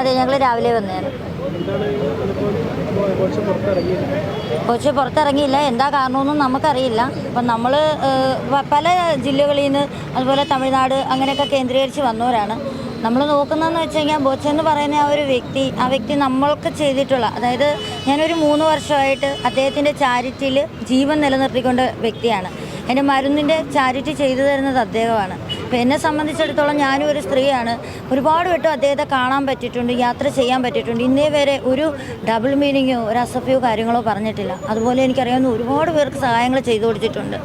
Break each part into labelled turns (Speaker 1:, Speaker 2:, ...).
Speaker 1: അതെ ഞങ്ങൾ രാവിലെ
Speaker 2: പുറത്തിറങ്ങിയത്?
Speaker 1: കൊച്ച് പുറത്തിറങ്ങിയില്ല. എന്താ കാരണമെന്നും നമുക്കറിയില്ല. അപ്പം നമ്മൾ പല ജില്ലകളിൽ നിന്ന് അതുപോലെ തമിഴ്നാട് അങ്ങനെയൊക്കെ കേന്ദ്രീകരിച്ച് വന്നവരാണ്. നമ്മൾ നോക്കുന്നതെന്ന് വെച്ച് കഴിഞ്ഞാൽ ബോച്ച എന്ന് പറയുന്ന ആ ഒരു വ്യക്തി ആ വ്യക്തി നമ്മൾക്ക് ചെയ്തിട്ടുള്ള അതായത് ഞാനൊരു മൂന്ന് വർഷമായിട്ട് അദ്ദേഹത്തിന്റെ ചാരിറ്റിയിൽ ജീവൻ നിലനിർത്തിക്കൊണ്ട വ്യക്തിയാണ്. എന്റെ മരുന്നിന്റെ ചാരിറ്റി ചെയ്തു തരുന്നത് അദ്ദേഹമാണ്. എന്നെ സംബന്ധിച്ചിടത്തോളം ഞാനും ഒരു സ്ത്രീയാണ്. ഒരുപാട് വട്ടം അദ്ദേഹത്തെ കാണാൻ പറ്റിയിട്ടുണ്ട് യാത്ര ചെയ്യാൻ പറ്റിയിട്ടുണ്ട്. ഇന്നേ വരെ ഒരു ഡബിൾ മീനിങ്ങോ ഒരു അസഫയോ കാര്യങ്ങളോ പറഞ്ഞിട്ടില്ല. അതുപോലെ എനിക്കറിയാവുന്ന ഒരുപാട് പേർക്ക് സഹായങ്ങൾ ചെയ്തു കൊടുത്തിട്ടുണ്ട്.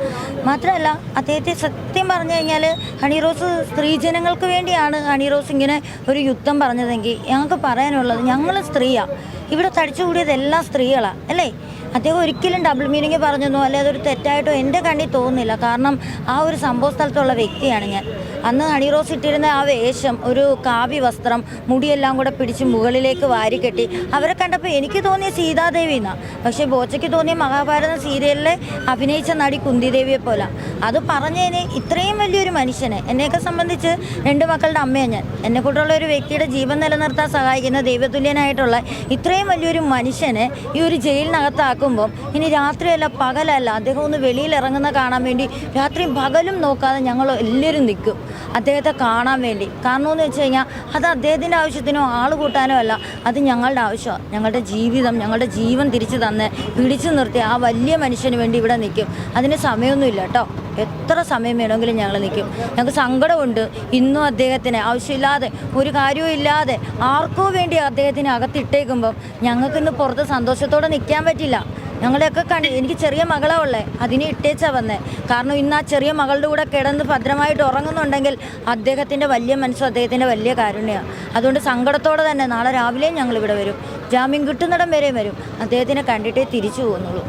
Speaker 1: മാത്രമല്ല അദ്ദേഹത്തെ സത്യം പറഞ്ഞു കഴിഞ്ഞാൽ ഹണി റോസ് സ്ത്രീജനങ്ങൾക്ക് വേണ്ടിയാണ് ഹണി റോസ് ഇങ്ങനെ ഒരു യുദ്ധം പറഞ്ഞതെങ്കിൽ ഞങ്ങൾക്ക് പറയാനുള്ളത് ഞങ്ങൾ സ്ത്രീയാണ് ഇവിടെ തടിച്ചുകൂടിയത് എല്ലാം സ്ത്രീകളാണ് അല്ലേ? അദ്ദേഹം ഒരിക്കലും ഡബിൾ മീനിങ് പറഞ്ഞെന്നോ അല്ലെ അതൊരു തെറ്റായിട്ടോ എന്റെ കണ്ണിൽ തോന്നുന്നില്ല. കാരണം ആ ഒരു സംഭവ സ്ഥലത്തുള്ള വ്യക്തിയാണ് ഞാൻ. അന്ന് ഹണി റോസ് ഇട്ടിരുന്ന ആ വേഷം ഒരു കാവ്യ വസ്ത്രം മുടിയെല്ലാം കൂടെ പിടിച്ച് മുകളിലേക്ക് വാരിക്കെട്ടി അവരെ കണ്ടപ്പോൾ എനിക്ക് തോന്നിയ സീതാദേവി എന്നാ. പക്ഷേ ബോച്ചയ്ക്ക് തോന്നിയ മഹാഭാരത സീരിയലിലെ അഭിനയിച്ച നടി കുന്തിദേവിയെ പോലെ. അത് പറഞ്ഞതിന് ഇത്രയും വലിയൊരു മനുഷ്യനെ എന്നെയൊക്കെ സംബന്ധിച്ച് രണ്ട് മക്കളുടെ അമ്മയാണ് ഞാൻ. എന്നെ കൂട്ടുള്ള ഒരു വ്യക്തിയുടെ ജീവൻ നിലനിർത്താൻ സഹായിക്കുന്ന ദൈവതുല്യനായിട്ടുള്ള ഇത്രയും വലിയൊരു മനുഷ്യനെ ഈ ഒരു ജയിലിനകത്താക്കുമ്പം ഇനി രാത്രിയല്ല പകലല്ല. അദ്ദേഹം ഒന്ന് വെളിയിൽ ഇറങ്ങുന്ന കാണാൻ വേണ്ടി രാത്രിയും പകലും നോക്കാതെ ഞങ്ങൾ എല്ലാവരും നിൽക്കും അദ്ദേഹത്തെ കാണാൻ വേണ്ടി. കാരണം എന്ന് വെച്ച് കഴിഞ്ഞാൽ അത് അദ്ദേഹത്തിന്റെ ആവശ്യത്തിനോ ആൾ കൂട്ടാനോ അല്ല അത് ഞങ്ങളുടെ ആവശ്യമാണ്. ഞങ്ങളുടെ ജീവിതം ഞങ്ങളുടെ ജീവൻ തിരിച്ചു തന്ന് പിടിച്ചു നിർത്തി ആ വലിയ മനുഷ്യന് വേണ്ടി ഇവിടെ നിൽക്കും. അതിന് സമയമൊന്നുമില്ല കേട്ടോ. എത്ര സമയം വേണമെങ്കിലും ഞങ്ങൾ നിൽക്കും. ഞങ്ങൾക്ക് സങ്കടമുണ്ട്. ഇന്നും അദ്ദേഹത്തിന് ആവശ്യമില്ലാതെ ഒരു കാര്യവും ഇല്ലാതെ ആർക്കോ വേണ്ടി അദ്ദേഹത്തിന് അകത്തിട്ടേക്കുമ്പം ഞങ്ങൾക്കിന്ന് പുറത്ത് സന്തോഷത്തോടെ നിൽക്കാൻ പറ്റില്ല. ഞങ്ങളെയൊക്കെ കണ്ടി എനിക്ക് ചെറിയ മകളാ ഉള്ളേ. അതിനെ ഇട്ടേച്ചാ വന്നേ. കാരണം ഇന്ന് ആ ചെറിയ മകളുടെ കൂടെ കിടന്ന് ഭദ്രമായിട്ട് ഉറങ്ങുന്നുണ്ടെങ്കിൽ അദ്ദേഹത്തിന്റെ വലിയ മനസ്സും അദ്ദേഹത്തിന്റെ വലിയ കാരുണ്യമാണ് അതുകൊണ്ട് സങ്കടത്തോടെ തന്നെ നാളെ രാവിലെയും ഞങ്ങൾ ഇവിടെ വരും. ജാമ്യം കിട്ടുന്നിടം വരെയും വരും. അദ്ദേഹത്തിനെ കണ്ടിട്ടേ തിരിച്ചു പോകുന്നുള്ളൂ